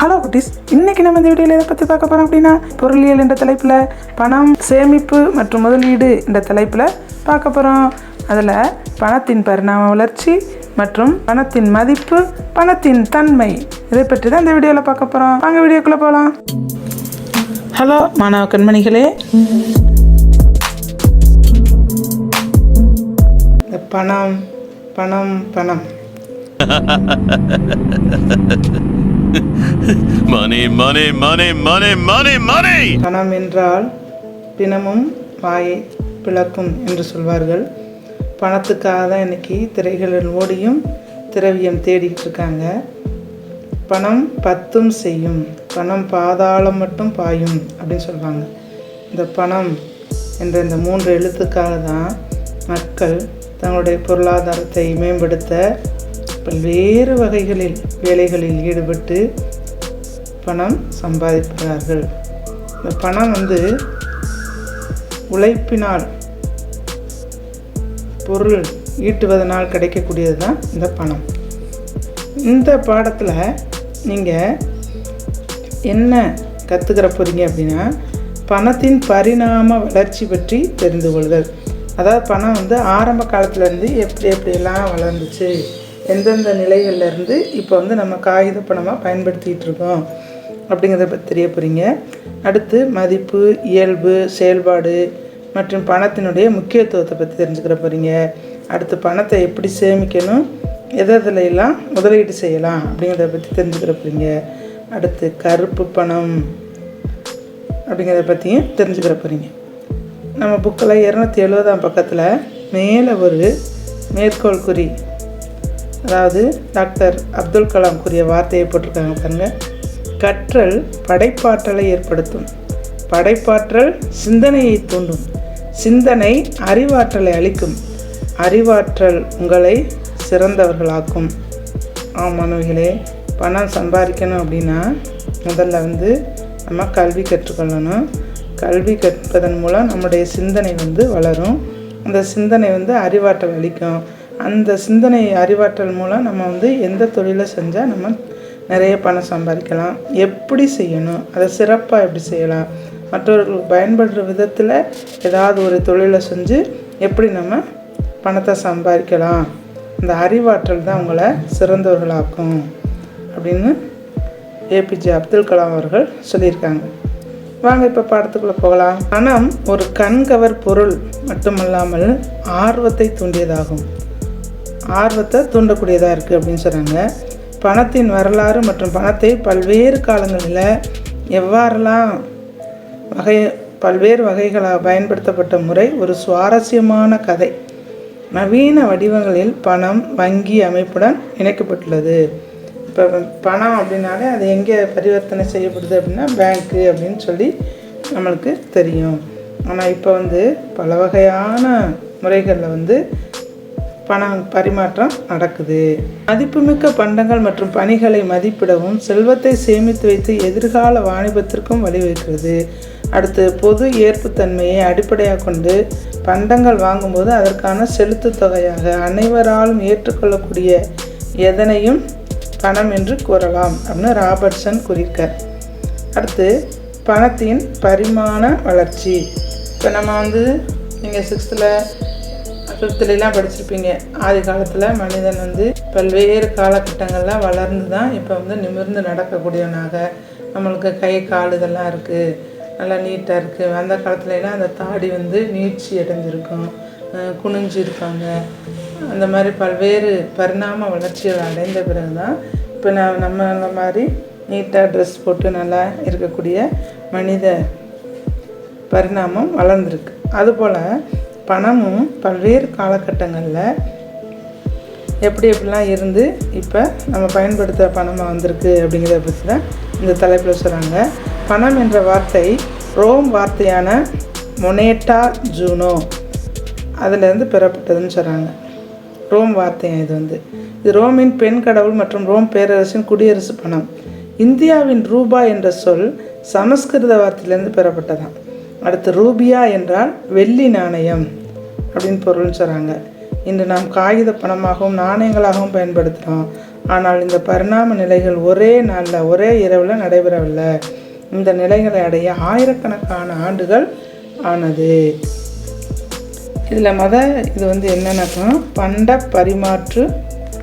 Hello குட்டீஸ். இன்னைக்கு நம்ம இந்த வீடியோவில் எதை பற்றி பார்க்க போகிறோம் அப்படின்னா பொருளியல் என்ற தலைப்பில் பணம் சேமிப்பு மற்றும் முதலீடு என்ற தலைப்பில் பார்க்க போகிறோம் அதில் பணத்தின் பரிணாம வளர்ச்சி மற்றும் பணத்தின் மதிப்பு பணத்தின் தன்மை இதை பற்றி தான் இந்த வீடியோவில் பார்க்க போகிறோம் வாங்க வீடியோக்குள்ளே போகலாம் ஹலோ மாணவ கண்மணிகளே. இந்த பணம் பணம் பணம். மணி மணி மணி மணி மணி மணி பணம் என்றால் பிணமும் வாயை பிளக்கும் என்று சொல்வார்கள். பணத்துக்காக தான் இன்னைக்கு திரைகளில் ஓடியும் திரவியம் தேடிக்கிட்டு இருக்காங்க. பணம் பத்தும் செய்யும். பணம் பாதாளம் மட்டும் பாயும் அப்படின்னு சொல்லுவாங்க இந்த பணம் என்ற இந்த மூன்று எழுத்துக்காக தான் மக்கள் தங்களுடைய பொருளாதாரத்தை மேம்படுத்த பல்வேறு வகைகளில் வேலைகளில் ஈடுபட்டு பணம் சம்பாதிக்கிறார்கள் இந்த பணம் வந்து உழைப்பினால் பொருள் ஈட்டுவதனால் கிடைக்கக்கூடியது தான் இந்த பணம். இந்த பாடத்தில் நீங்கள் என்ன கற்றுக்கிற போகிறீங்க அப்படின்னா பணத்தின் பரிணாம வளர்ச்சி பற்றி தெரிந்து கொள்ளுதல். அதாவது பணம் வந்து ஆரம்ப காலத்துலேருந்து எப்படி எப்படியெல்லாம் வளர்ந்துச்சு? எந்தெந்த நிலைகள்லேருந்து இப்போ வந்து நம்ம காகித பணமாக பயன்படுத்திகிட்டு இருக்கோம் அப்படிங்கிறத பற்றி தெரிய போகிறீங்க அடுத்து மதிப்பு இயல்பு செயல்பாடு மற்றும் பணத்தினுடைய முக்கியத்துவத்தை பற்றி தெரிஞ்சுக்கிற போகிறீங்க அடுத்து பணத்தை எப்படி சேமிக்கணும் எது எல்லாம் முதலீடு செய்யலாம் அப்படிங்கிறத பற்றி தெரிஞ்சுக்கிற போகிறீங்க அடுத்து கருப்பு பணம் அப்படிங்கிறத பற்றியும் தெரிஞ்சுக்கிற போகிறீங்க நம்ம புக்கில் இரநூத்தி எழுபதாம் பக்கத்தில் மேலே ஒரு மேற்கோள் குறி அதாவது டாக்டர் அப்துல் கலாம் கூறிய வார்த்தையை போட்டிருக்காங்க பாருங்க. கற்றல் படைப்பாற்றலை ஏற்படுத்தும். படைப்பாற்றல் சிந்தனையை தூண்டும். சிந்தனை அறிவாற்றலை அளிக்கும். அறிவாற்றல் உங்களை சிறந்தவர்களாக்கும். ஆமாணவிகளே பணம் சம்பாதிக்கணும் அப்படின்னா முதல்ல வந்து நம்ம கல்வி கற்றுக்கொள்ளணும். கல்வி கற்பதன் மூலம் நம்முடைய சிந்தனை வந்து வளரும். அந்த சிந்தனை வந்து அறிவாற்றல் அளிக்கும். அந்த சிந்தனை அறிவாற்றல் மூலம் நம்ம வந்து எந்த தொழிலை செஞ்சால் நம்ம நிறைய பணம் சம்பாதிக்கலாம். எப்படி செய்யணும்? அதை சிறப்பாக எப்படி செய்யலாம்? மற்றவர்களுக்கு பயன்படுற விதத்தில் ஏதாவது ஒரு தொழிலை செஞ்சு எப்படி நம்ம பணத்தை சம்பாதிக்கலாம்? இந்த அறிவாற்றல் தான் உங்களை சிறந்தவர்களாக்கும் அப்படின்னு ஏபிஜே அப்துல் கலாம் அவர்கள் சொல்லியிருக்காங்க. வாங்க இப்போ பாடத்துக்குள்ளே போகலாம். பணம் ஒரு கண்கவர் பொருள் மட்டுமல்லாமல் ஆர்வத்தை தூண்டியதாகும். ஆர்வத்தை தூண்டக்கூடியதாக இருக்குது அப்படின்னு சொல்கிறாங்க பணத்தின் வரலாறு மற்றும் பணத்தை பல்வேறு காலங்களில் எவ்வாறெல்லாம் வகை பல்வேறு வகைகளாக பயன்படுத்தப்பட்ட முறை ஒரு சுவாரஸ்யமான கதை நவீன வடிவங்களில் பணம் வங்கி அமைப்புடன் இணைக்கப்பட்டுள்ளது. இப்போ பணம் அப்படின்னாலே அது எங்கே பரிவர்த்தனை செய்யப்படுது அப்படின்னா பேங்க்கு அப்படின்னு சொல்லி நம்மளுக்கு தெரியும். ஆனால் இப்போ வந்து பல வகையான முறைகளில் வந்து பணம் பரிமாற்றம் நடக்குது. மதிப்புமிக்க பண்டங்கள் மற்றும் பணிகளை மதிப்பிடவும் செல்வத்தை சேமித்து வைத்து எதிர்கால வாணிபத்திற்கும் வழிவகுக்கிறது. அடுத்து பொது ஏற்புத்தன்மையை அடிப்படையாக கொண்டு பண்டங்கள் வாங்கும்போது அதற்கான செலுத்து தொகையாக அனைவராலும் ஏற்றுக்கொள்ளக்கூடிய எதனையும் பணம் என்று கூறலாம் அப்படின்னு ராபர்ட்சன் குறிக்க அடுத்து பணத்தின் பரிமாண வளர்ச்சி. இப்போ நம்ம வந்து நீங்கள் சிக்ஸ்த்தில் ஃபிஃப்த்துலலாம் படிச்சிருப்பீங்க. ஆதி காலத்தில் மனிதன் வந்து பல்வேறு காலகட்டங்கள்லாம் வளர்ந்து தான் இப்போ வந்து நிமிர்ந்து நடக்கக்கூடியவனாக. நம்மளுக்கு கை கால் இதெல்லாம் இருக்குது நல்லா நீட்டாக இருக்குது அந்த காலத்துலலாம் அந்த தாடி வந்து நீட்சி அடைஞ்சிருக்கும். குனிஞ்சிருப்பாங்க. குனிஞ்சு அந்த மாதிரி பல்வேறு பரிணாம வளர்ச்சிகள் அடைந்த பிறகு தான் இப்போ நான் நம்ம மாதிரி நீட்டாக ட்ரெஸ் போட்டு நல்லா இருக்கக்கூடிய மனித பரிணாமம் வளர்ந்துருக்கு. அதுபோல் பணமும் பல்வேறு காலகட்டங்களில் எப்படி எப்படிலாம் இருந்து இப்போ நம்ம பயன்படுத்துகிற பணமாக வந்திருக்கு அப்படிங்கிறத பற்றி தான் இந்த தலைப்பில் சொல்கிறாங்க பணம் என்ற வார்த்தை ரோம் வார்த்தையான மொனேட்டா ஜூனோ. அதிலேருந்து பெறப்பட்டதுன்னு சொல்கிறாங்க ரோம் வார்த்தையா இது வந்து. இது ரோமின் பெண் கடவுள் மற்றும் ரோம் பேரரசின் குடியரசு பணம். இந்தியாவின் ரூபா என்ற சொல் சமஸ்கிருத வார்த்தையிலேருந்து பெறப்பட்டதாம். அடுத்து ரூபியா என்றால் வெள்ளி நாணயம். அப்படின்னு பொருள்னு சொல்கிறாங்க இன்று நாம் காகித பணமாகவும் நாணயங்களாகவும் பயன்படுத்துகிறோம் ஆனால் இந்த பரிணாம நிலைகள் ஒரே நாளில் ஒரே இரவில் நடைபெறவில்லை. இந்த நிலைகளை அடைய ஆயிரக்கணக்கான ஆண்டுகள் ஆனது. இதில் மத இது வந்து என்னென்னாக்கா பண்ட பரிமாற்று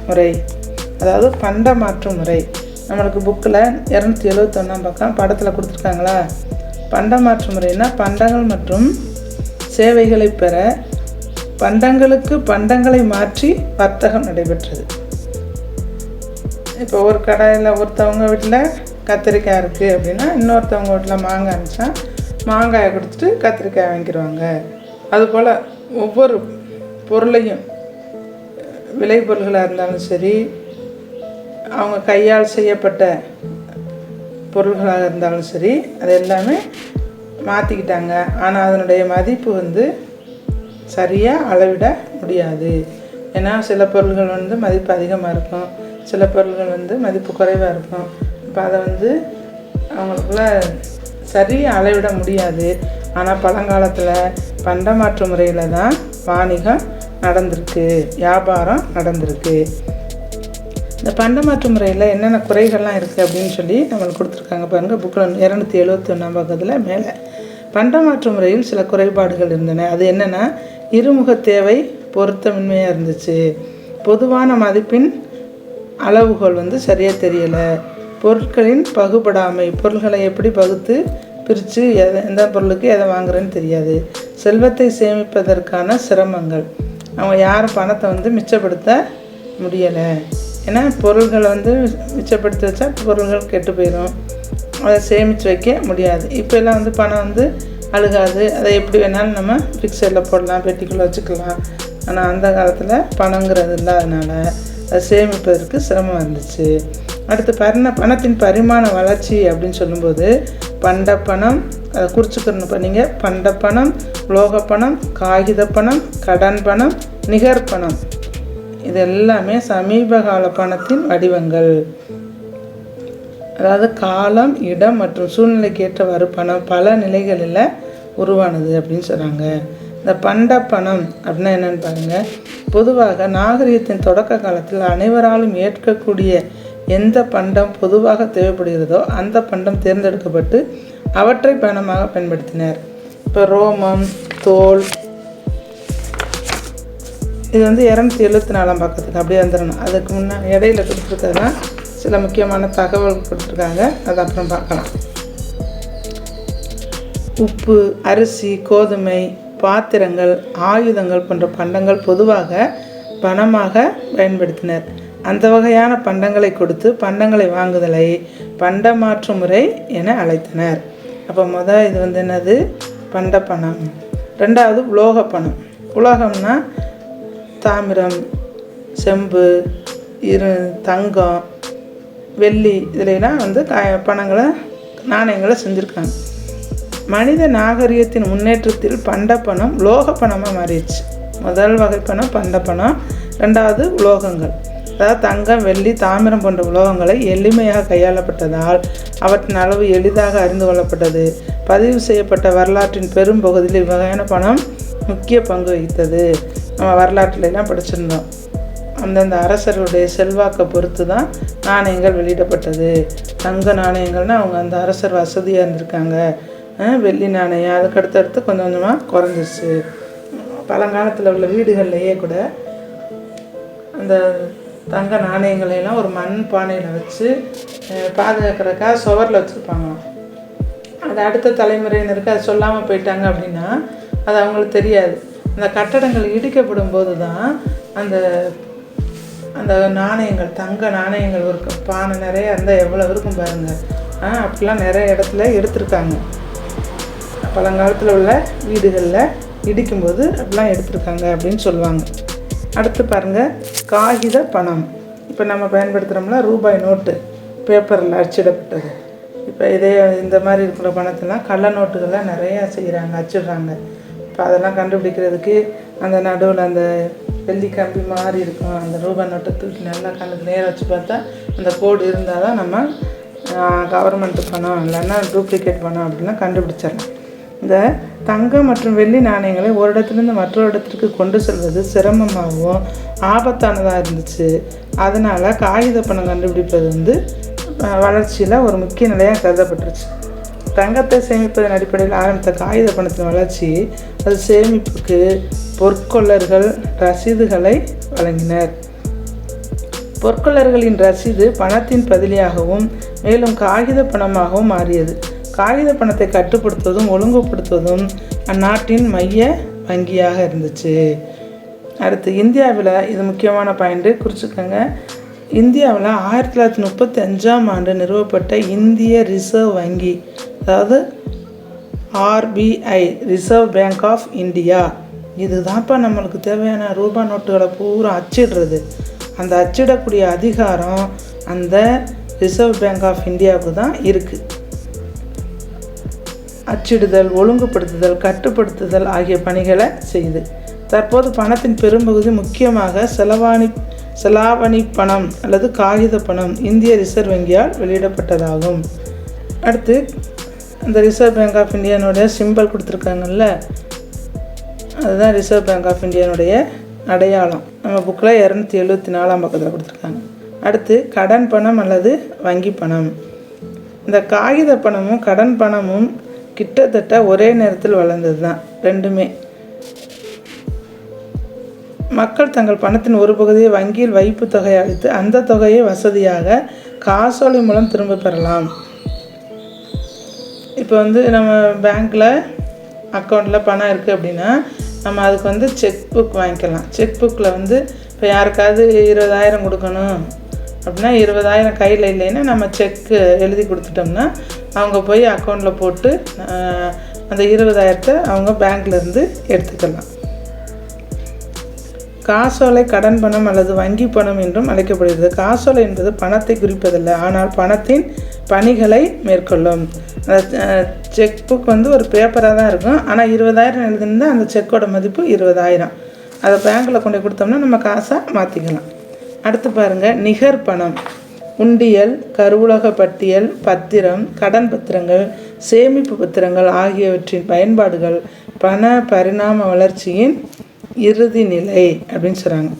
முறை. அதாவது பண்ட மாற்று முறை. நம்மளுக்கு புக்கில் இரநூத்தி எழுபத்தொன்னாம் பக்கம் படத்தில் கொடுத்துருக்காங்களா? பண்ட மாற்று முறைன்னா பண்டங்கள் மற்றும் சேவைகளை பெற பண்டங்களுக்கு பண்டங்களை மாற்றி வர்த்தகம் நடைபெற்றது. இப்போ ஒரு கடையில் ஒருத்தவங்க வீட்டில் கத்திரிக்காய் இருக்குது அப்படின்னா இன்னொருத்தவங்க வீட்டில் மாங்காய் இருந்துச்சா மாங்காயை கொடுத்துட்டு கத்திரிக்காய் வாங்கிடுவாங்க அதுபோல் ஒவ்வொரு பொருளையும் விளைபொருள்களாக இருந்தாலும் சரி அவங்க கையால் செய்யப்பட்ட பொருள்களாக இருந்தாலும் சரி அது எல்லாமே மாற்றிக்கிட்டாங்க ஆனால் அதனுடைய மதிப்பு வந்து சரியாக அளவிட முடியாது. ஏன்னா சில பொருள்கள் வந்து மதிப்பு அதிகமாக இருக்கும். சில பொருள்கள் வந்து மதிப்பு குறைவாக இருக்கும். இப்போ அதை வந்து அவங்களுக்குள்ள சரியாக அளவிட முடியாது. ஆனால் பழங்காலத்தில் பண்டமாற்று முறையில் தான் வாணிகம் நடந்திருக்கு. வியாபாரம் நடந்திருக்கு. இந்த பண்டமாற்று முறையில் என்னென்ன குறைகள்லாம் இருக்குது அப்படின்னு சொல்லி நம்மளுக்கு கொடுத்துருக்காங்க பாருங்கள் புக்கில் இரநூத்தி எழுபத்தி ஒன்றாம் பக்கத்தில் மேலே. பண்டமாற்று முறையில் சில குறைபாடுகள் இருந்தன. அது என்னென்னா இருமுக தேவை பொருத்தமின்மையாக இருந்துச்சு. பொதுவான மதிப்பின் அளவுகோல் வந்து சரியாக தெரியலை. பொருட்களின் பகுபடாமை பொருள்களை எப்படி பகுத்து பிரித்து எதை எந்த பொருளுக்கு எதை வாங்குறேன்னு தெரியாது. செல்வத்தை சேமிப்பதற்கான சிரமங்கள். அவங்க யாரும் பணத்தை வந்து மிச்சப்படுத்த முடியலை. ஏன்னா பொருள்களை வந்து மிச்சப்படுத்தி வச்சா பொருள்கள் கெட்டு போயிடும் அதை சேமித்து வைக்க முடியாது. இப்போ எல்லாம் வந்து பணம் வந்து அழுகாது. அதை எப்படி வேணாலும் நம்ம ஃபிக்சரில் போடலாம் பெட்டிக்குள்ளே வச்சுக்கலாம். ஆனால் அந்த காலத்தில் பணங்கிறது இல்லாதனால அதை சேமிப்பதற்கு சிரமம் இருந்துச்சு அடுத்து பரிண பணத்தின் பரிமாண வளர்ச்சி அப்படின்னு சொல்லும்போது பண்ட பணம் அதை குறிச்சுக்கணும். பண்ணிங்க பண்ட பணம் உலோக பணம் காகித பணம் கடன் பணம் நிகர் பணம். இது எல்லாமே சமீப கால பணத்தின் வடிவங்கள். அதாவது காலம் இடம் மற்றும் சூழ்நிலைக்கு ஏற்றவாறு பணம் பல நிலைகளில் உருவானது அப்படின்னு சொல்கிறாங்க இந்த பண்ட பணம் அப்படின்னா என்னென்னு பாருங்கள் பொதுவாக நாகரிகத்தின் தொடக்க காலத்தில் அனைவராலும் ஏற்கக்கூடிய எந்த பண்டம் பொதுவாக தேவைப்படுகிறதோ அந்த பண்டம் தேர்ந்தெடுக்கப்பட்டு அவற்றை பணமாக பயன்படுத்தினர். இப்போ ரோமம் தோல் இது வந்து இரநூத்தி எழுபத்தி நாலாம் பக்கத்துக்கு அப்படியே வந்துடணும். அதுக்கு முன்னே இடையில கொடுத்துருக்கறதுலாம் சில முக்கியமான தகவல் கொடுத்துருக்காங்க. அதை அப்புறம் பார்க்கலாம். உப்பு அரிசி கோதுமை பாத்திரங்கள் ஆயுதங்கள் போன்ற பண்டங்கள் பொதுவாக பணமாக பயன்படுத்தினர். அந்த வகையான பண்டங்களை கொடுத்து பண்டங்களை வாங்குதலை பண்டமாற்று முறை என அழைத்தனர். அப்போ மொதல் இது வந்து என்னது? பண்ட பணம் ரெண்டாவது உலோக பணம் உலோகம்னா தாமிரம் செம்பு இரு தங்கம் வெள்ளி இதுலலாம் வந்து க பணங்களை நாணயங்களை செஞ்சுருக்காங்க. மனித நாகரிகத்தின் முன்னேற்றத்தில் பண்ட பணம் உலோக பணமாக மாறிடுச்சு. முதல் வகை பணம் பண்ட பணம். ரெண்டாவது உலோகங்கள். அதாவது தங்கம் வெள்ளி தாமிரம் போன்ற உலோகங்களை எளிமையாக கையாளப்பட்டதால் அவற்றின் அளவு எளிதாக அறிந்து கொள்ளப்பட்டது. பதிவு செய்யப்பட்ட வரலாற்றின் பெரும் பகுதியில் இவ்வகையான பணம் முக்கிய பங்கு வகித்தது. நம்ம வரலாற்றிலலாம் படிச்சிருந்தோம். அந்தந்த அரசர்களுடைய செல்வாக்கை பொறுத்து தான் நாணயங்கள் வெளியிடப்பட்டது. தங்க நாணயங்கள்னால் அவங்க அந்த அரசர் வசதியாக இருந்திருக்காங்க. வெள்ளி நாணயம் அதுக்கடுத்தடுத்து கொஞ்சம் கொஞ்சமாக குறைஞ்சிருச்சு. பழங்காலத்தில் உள்ள வீடுகள்லையே கூட அந்த தங்க நாணயங்களை எல்லாம் ஒரு மண் பானையில் வச்சு பாதுகாக்கிறக்கா பாதுகாக்கிறதுக்காக சுவரில் வச்சுருப்பாங்க. அது அடுத்த தலைமுறையினருக்கு அது சொல்லாமல் போயிட்டாங்க அப்படின்னா அது அவங்களுக்கு தெரியாது. அந்த கட்டடங்கள் இடிக்கப்படும் போது தான் அந்த அந்த நாணயங்கள் தங்க நாணயங்கள் ஒரு பானை நிறைய இருந்தால் எவ்வளோ இருக்கும் பாருங்கள் ஆ அப்படிலாம் நிறைய இடத்துல எடுத்திருக்காங்க. பழங்காலத்தில் உள்ள வீடுகளில் இடிக்கும்போது அப்படிலாம் எடுத்திருக்காங்க அப்படின்னு சொல்லுவாங்க. அடுத்து பாருங்கள் காகித பணம். இப்போ நம்ம பயன்படுத்துகிறோம்னா ரூபாய் நோட்டு பேப்பரில் அச்சிடப்பட்டது. இப்போ இதே இந்த மாதிரி இருக்கிற பணத்தெல்லாம் கள்ள நோட்டுகள்லாம் நிறையா செய்கிறாங்க அச்சிடுறாங்க. இப்போ அதெல்லாம் கண்டுபிடிக்கிறதுக்கு அந்த நடுவில் அந்த வெள்ளி கம்பி மாதிரி இருக்கும். அந்த ரூபாய் நோட்டை தூக்கி நல்லா கண்ணுக்கு நேராக வச்சு பார்த்தா அந்த கோடு இருந்தால் தான் நம்ம கவர்மெண்ட் பணம் இல்லைன்னா டூப்ளிகேட் பணம் அப்படிலாம் கண்டுபிடிச்சிடலாம். இந்த தங்கம் மற்றும் வெள்ளி நாணயங்களை ஒரு இடத்துலேருந்து மற்றொரு இடத்திற்கு கொண்டு செல்வது சிரமமாகவும் ஆபத்தானதாக இருந்துச்சு. அதனால் காகித பணம் கண்டுபிடிப்பது வந்து வளர்ச்சியில் ஒரு முக்கிய நிலையாக கருதப்பட்டுருச்சு. தங்கத்தை சேமிப்பதன் அடிப்படையில் ஆரம்பித்த காகித பணத்தின் வளர்ச்சி அது சேமிப்புக்கு பொற்கொள்ளர்கள் ரசீதுகளை வழங்கினர். பொற்கொள்ளர்களின் ரசீது பணத்தின் பதிலியாகவும் மேலும் காகித பணமாகவும் மாறியது. காகித பணத்தை கட்டுப்படுத்துவதும் ஒழுங்குபடுத்துவதும் அந்நாட்டின் மைய வங்கியாக இருந்துச்சு. அடுத்து இந்தியாவில் இது முக்கியமான பாயிண்ட்டு குறிச்சுக்கோங்க. இந்தியாவில் ஆயிரத்தி தொள்ளாயிரத்தி முப்பத்தி அஞ்சாம் ஆண்டு நிறுவப்பட்ட இந்திய ரிசர்வ் வங்கி. அதாவது RBI reserve bank of India இதுதான்ப்பா நம்மளுக்கு தேவையான ரூபா நோட்டுகளை பூரா அச்சிடுறது. அந்த அச்சிடக்கூடிய அதிகாரம் அந்த ரிசர்வ் பேங்க் ஆஃப் இந்தியாவுக்கு தான் இருக்குது அச்சிடுதல் ஒழுங்குபடுத்துதல் கட்டுப்படுத்துதல் ஆகிய பணிகளை செய்யுது. தற்போது பணத்தின் பெரும்பகுதி முக்கியமாக செலவாணி செலாவணி பணம் அல்லது காகித பணம் இந்திய ரிசர்வ் வங்கியால் வெளியிடப்பட்டதாகும். அடுத்து அந்த ரிசர்வ் பேங்க் ஆஃப் இந்தியானுடைய சிம்பிள் கொடுத்துருக்காங்கல்ல அதுதான் ரிசர்வ் பேங்க் ஆஃப் இந்தியானுடைய அடையாளம். நம்ம புக்கில் இரநூத்தி எழுபத்தி நாலாம் பக்கத்தில் கொடுத்துருக்காங்க. அடுத்து கடன் பணம் அல்லது வங்கி பணம். இந்த காகித பணமும் கடன் பணமும் கிட்டத்தட்ட ஒரே நேரத்தில் வளர்ந்தது தான் ரெண்டுமே. மக்கள் தங்கள் பணத்தின் ஒரு பகுதியை வங்கியில் வைப்பு தொகையை அளித்து அந்த தொகையை வசதியாக காசோலை மூலம் திரும்ப பெறலாம். இப்போ வந்து நம்ம பேங்க்கில் அக்கௌண்ட்டில் பணம் இருக்குது அப்படின்னா நம்ம அதுக்கு வந்து செக் புக் வாங்கிக்கலாம். செக் புக்கில் வந்து இப்போ யாருக்காவது இருபதாயிரம் கொடுக்கணும் அப்படின்னா இருபதாயிரம் கையில் இல்லைன்னா நம்ம செக்கு எழுதி கொடுத்துட்டோம்னா அவங்க போய் அக்கௌண்ட்டில் போட்டு அந்த இருபதாயிரத்தை அவங்க பேங்க்லேருந்து எடுத்துக்கலாம். காசோலை கடன் பணம் அல்லது வங்கி பணம் என்றும் அழைக்கப்படுகிறது. காசோலை என்பது பணத்தை குறிப்பதில்லை. ஆனால் பணத்தின் பணிகளை மேற்கொள்ளும். அந்த செக் புக் வந்து ஒரு பேப்பராக தான் இருக்கும். ஆனால் இருபதாயிரம் எழுதுனா அந்த செக்கோட மதிப்பு இருபதாயிரம். அதை பேங்க்கில் கொண்டு கொடுத்தோம்னா நம்ம காசை மாற்றிக்கலாம் அடுத்து பாருங்கள் நிகர் பணம். உண்டியல் கருவூலக பட்டியல் பத்திரம் கடன் பத்திரங்கள் சேமிப்பு பத்திரங்கள் ஆகியவற்றின் பயன்பாடுகள் பண பரிணாம வளர்ச்சியின் இறுதி நிலை அப்படின்னு சொல்கிறாங்க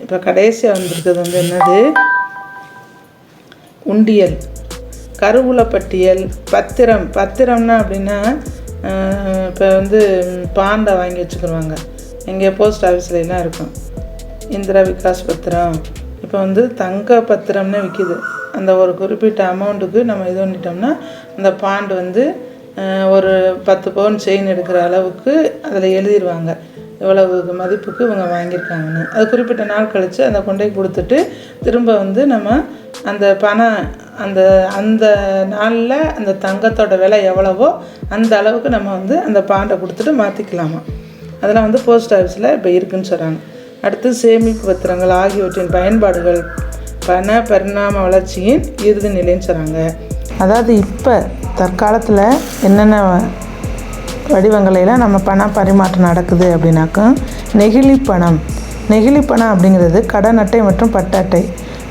இப்போ கடைசியாக வந்திருக்கிறது வந்து என்னது? உண்டியல். கருவூல பட்டியல் பத்திரம் பத்திரம்னா அப்படின்னா இப்போ வந்து பாண்டை வாங்கி வச்சுக்கிருவாங்க. எங்கே போஸ்ட் ஆஃபீஸ்லாம் இருக்கும். இந்திரா விகாஸ் பத்திரம். இப்போ வந்து தங்க பத்திரம்னு விற்கிது அந்த ஒரு குறிப்பிட்ட அமௌண்ட்டுக்கு நம்ம இது பண்ணிட்டோம்னா அந்த பாண்டு வந்து ஒரு பத்து பவுன் செயின் எடுக்கிற அளவுக்கு அதில் எழுதிடுவாங்க இவ்வளவு மதிப்புக்கு இவங்க வாங்கியிருக்காங்கன்னு. அது குறிப்பிட்ட நாள் கழித்து அதை கொண்டு போய் கொடுத்துட்டு திரும்ப வந்து நம்ம அந்த பணம் அந்த அந்த நாளில் அந்த தங்கத்தோட விலை எவ்வளவோ அந்த அளவுக்கு நம்ம வந்து அந்த பாண்டை கொடுத்துட்டு மாற்றிக்கலாமா அதெல்லாம் வந்து போஸ்ட் ஆஃபீஸில் இப்போ இருக்குன்னு சொல்கிறாங்க அடுத்து சேமிப்பு பத்திரங்கள் ஆகியவற்றின் பயன்பாடுகள் பண பரிணாம வளர்ச்சியின் இறுதி நிலைன்னு சொல்கிறாங்க அதாவது இப்போ தற்காலத்தில் என்னென்ன வடிவங்களில் நம்ம பண பரிமாற்றம் நடக்குது அப்படின்னாக்கா நெகிழி பணம். நெகிழி பணம் அப்படிங்கிறது கடன் அட்டை மற்றும் பட்ட அட்டை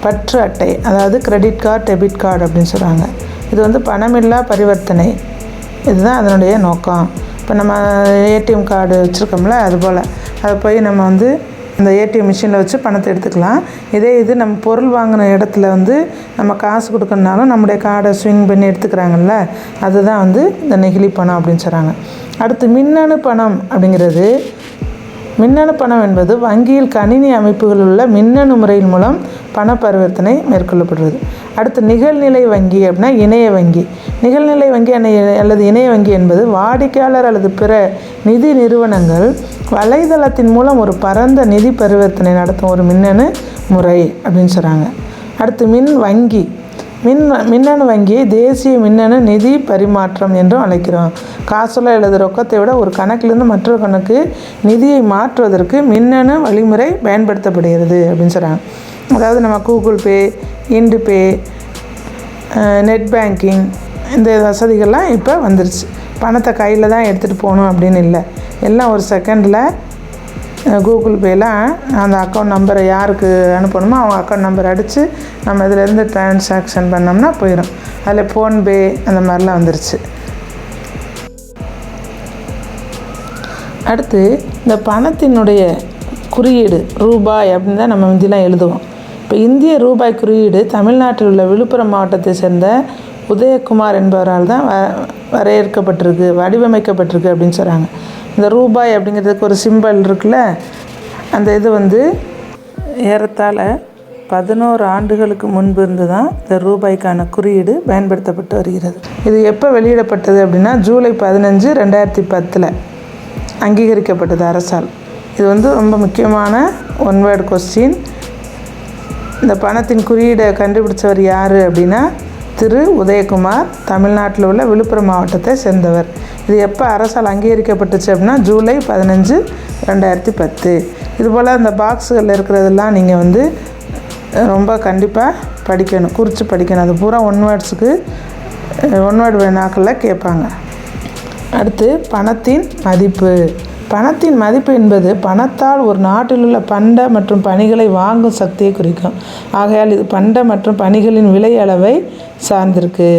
பற்று அட்டை அதாவது கிரெடிட் கார்டு டெபிட் கார்டு அப்படின்னு சொல்கிறாங்க இது வந்து பணமில்லா பரிவர்த்தனை. இதுதான் அதனுடைய நோக்கம். இப்போ நம்ம ஏடிஎம் கார்டு வச்சுருக்கோம்ல அதுபோல் அதை போய் நம்ம வந்து அந்த ஏடிஎம் மிஷினில் வச்சு பணத்தை எடுத்துக்கலாம். இதே இது நம்ம பொருள் வாங்கின இடத்துல வந்து நம்ம காசு கொடுக்கணுனாலும் நம்முடைய கார்டை ஸ்விங் பண்ணி எடுத்துக்கிறாங்கல்ல அதுதான் வந்து இந்த நெகிழி பணம் அப்படின்னு சொல்கிறாங்க அடுத்து மின்னணு பணம் அப்படிங்கிறது. மின்னணு பணம் என்பது வங்கியில் கணினி அமைப்புகளில் உள்ள மின்னணு முறையின் மூலம் பண பரிவர்த்தனை மேற்கொள்ளப்படுறது அடுத்து நிகழ்நிலை வங்கி அப்படின்னா இணைய வங்கி. நிகழ்நிலை வங்கி அல்லது இணைய வங்கி என்பது வாடிக்கையாளர் அல்லது பிற நிதி நிறுவனங்கள் வலைதளத்தின் மூலம் ஒரு பரந்த நிதி பரிவர்த்தனை நடத்தும் ஒரு மின்னணு முறை அப்படின்னு சொல்கிறாங்க அடுத்து மின் வங்கி. மின் மின்னணு வங்கியை தேசிய மின்னணு நிதி பரிமாற்றம் என்றும் அழைக்கிறோம் காசுல அல்லது ரொக்கத்தை விட ஒரு கணக்கிலிருந்து மற்றொரு கணக்கு நிதியை மாற்றுவதற்கு மின்னணு வழிமுறை பயன்படுத்தப்படுகிறது அப்படின்னு சொல்கிறாங்க அதாவது நம்ம கூகுள் பே இண்டு பே நெட் பேங்கிங் இந்த வசதிகள்லாம் இப்போ வந்துருச்சு. பணத்தை கையில் தான் எடுத்துகிட்டு போகணும் அப்படின்னு இல்லை. எல்லாம் ஒரு செகண்டில் கூகுள் பேயில் அந்த அக்கௌண்ட் நம்பரை யாருக்கு அனுப்பணுமோ அவங்க அக்கௌண்ட் நம்பர் அடித்து நம்ம இதிலேருந்து ட்ரான்சாக்ஷன் பண்ணோம்னா போயிடும் அதில் ஃபோன்பே அந்த மாதிரிலாம் வந்துருச்சு. அடுத்து இந்த பணத்தினுடைய குறியீடு ரூபாய் அப்படின்னு தான் நம்ம முந்திலாம் எழுதுவோம். இப்போ இந்திய ரூபாய் குறியீடு தமிழ்நாட்டில் உள்ள விழுப்புரம் மாவட்டத்தை சேர்ந்த உதயகுமார் என்பவரால் தான் வ வரையறுக்கப்பட்டிருக்கு வடிவமைக்கப்பட்டிருக்கு அப்படின்னு சொல்கிறாங்க இந்த ரூபாய் அப்படிங்கிறதுக்கு ஒரு சிம்பல் இருக்குல்ல அந்த இது வந்து ஏறத்தாழ பதினோரு ஆண்டுகளுக்கு முன்பு இருந்து தான் இந்த ரூபாய்க்கான குறியீடு பயன்படுத்தப்பட்டு வருகிறது. இது எப்போ வெளியிடப்பட்டது அப்படின்னா ஜூலை பதினஞ்சு ரெண்டாயிரத்தி பத்தில் அங்கீகரிக்கப்பட்டது அரசால். இது வந்து ரொம்ப முக்கியமான ஒன் வேர்டு கொஸ்டின் இந்த பணத்தின் குறியீடை கண்டுபிடிச்சவர் யார் அப்படின்னா திரு உதயகுமார் தமிழ்நாட்டில் உள்ள விழுப்புரம் மாவட்டத்தை சேர்ந்தவர். இது எப்போ அரசால் அங்கீகரிக்கப்பட்டுச்சு அப்படின்னா ஜூலை பதினஞ்சு ரெண்டாயிரத்தி பத்து. இதுபோல் அந்த பாக்ஸுகளில் இருக்கிறதெல்லாம் நீங்கள் வந்து ரொம்ப கண்டிப்பாக படிக்கணும் குறித்து படிக்கணும். அது பூரா ஒன் வேர்ட்ஸுக்கு ஒன் வேர்டு வினாக்களில் கேட்பாங்க. அடுத்து பணத்தின் மதிப்பு. பணத்தின் மதிப்பு என்பது பணத்தால் ஒரு நாட்டில் உள்ள பண்ட மற்றும் பணிகளை வாங்கும் சக்தியை குறிக்கும். ஆகையால் இது பண்ட மற்றும் பணிகளின் விலை அளவை சார்ந்திருக்கு.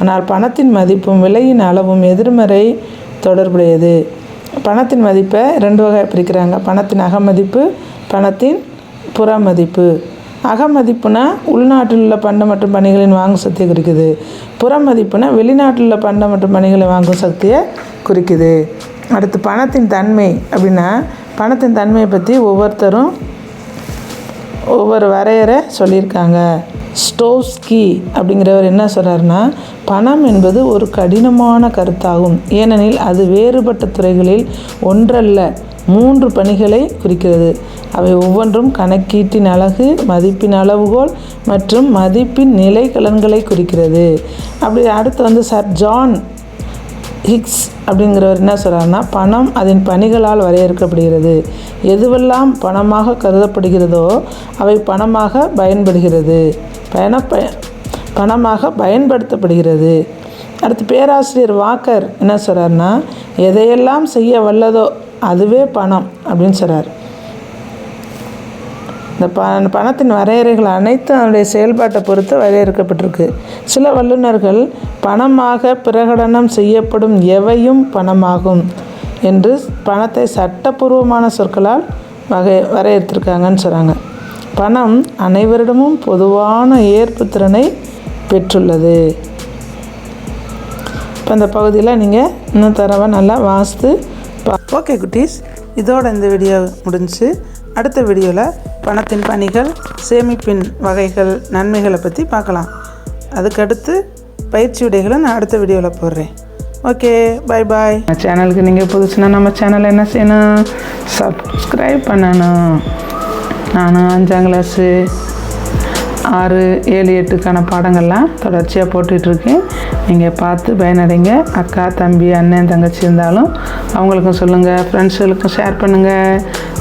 ஆனால் பணத்தின் மதிப்பும் விலையின் அளவும் எதிர்மறை தொடர்புடையது. பணத்தின் மதிப்பை ரெண்டு வகை பிரிக்கிறாங்க. பணத்தின் அகமதிப்பு பணத்தின் புறமதிப்பு. அகமதிப்புனா உள்நாட்டில் உள்ள பண்டம் மற்றும் பணிகளின் வாங்கும் சக்தியை குறிக்குது. புறமதிப்புனா வெளிநாட்டில் உள்ள பண்டம் மற்றும் பணிகளை வாங்கும் சக்தியை குறிக்குது. அடுத்து பணத்தின் தன்மை அப்படின்னா பணத்தின் தன்மையை பற்றி ஒவ்வொருத்தரும் ஒவ்வொரு வரையறை சொல்லியிருக்காங்க. ஸ்டோவ்ஸ்கி அப்படிங்கிறவர் என்ன சொல்கிறாருன்னா பணம் என்பது ஒரு கடினமான கருத்தாகும். ஏனெனில் அது வேறுபட்ட துறைகளில் ஒன்றல்ல மூன்று பணிகளை குறிக்கிறது. அவை ஒவ்வொன்றும் கணக்கீட்டின் அழகு மதிப்பின் அளவுகோல் மற்றும் மதிப்பின் நிலைக்கலன்களை குறிக்கிறது. அப்படி அடுத்து வந்து சார் ஜான் ஹிக்ஸ் அப்படிங்கிறவர் என்ன சொல்கிறாருன்னா பணம் அதன் பணிகளால் வரையறுக்கப்படுகிறது. எதுவெல்லாம் பணமாக கருதப்படுகிறதோ அவை பணமாக பயன்படுகிறது. பயண ப பணமாக பயன்படுத்தப்படுகிறது. அடுத்து பேராசிரியர் வாக்கர் என்ன சொல்கிறாருன்னா எதையெல்லாம் செய்ய வல்லதோ அதுவே பணம் அப்படின்னு சொல்கிறார் இந்த ப பணத்தின் வரையறைகள் அனைத்தும் அதனுடைய செயல்பாட்டை பொறுத்து வரையறுக்கப்பட்டிருக்கு. சில வல்லுநர்கள் பணமாக பிரகடனம் செய்யப்படும் எவையும் பணமாகும் என்று பணத்தை சட்டப்பூர்வமான சொற்களால் வகை வரையறுத்திருக்காங்கன்னு சொல்கிறாங்க பணம் அனைவரிடமும் பொதுவான ஏற்புத்திறனை பெற்றுள்ளது. இப்போ அந்த பகுதியில் நீங்கள் இன்னும் தரவை நல்லா வாசித்து ஓகே குட்டீஸ். இதோட இந்த வீடியோ முடிஞ்சு அடுத்த வீடியோவில் பணத்தின் பணிகள் சேமிப்பின் வகைகள் நன்மைகளை பற்றி பார்க்கலாம். அதுக்கடுத்து பயிற்சி விடைகளை நான் அடுத்த வீடியோவில் போடுறேன். ஓகே பாய் பாய் சேனலுக்கு நீங்கள் புதுசுனா நம்ம சேனலை என்ன செய்யணும்? சப்ஸ்கிரைப் பண்ணணும். நானும் அஞ்சாம் கிளாஸு ஆறு ஏழு எட்டுக்கான பாடங்கள்லாம் தொடர்ச்சியாக போட்டுட்ருக்கேன். நீங்கள் பார்த்து பயனடைங்க. அக்கா தம்பி அண்ணன் தங்கச்சி இருந்தாலும் அவங்களுக்கும் சொல்லுங்கள் ஃப்ரெண்ட்ஸுகளுக்கும் ஷேர் பண்ணுங்கள்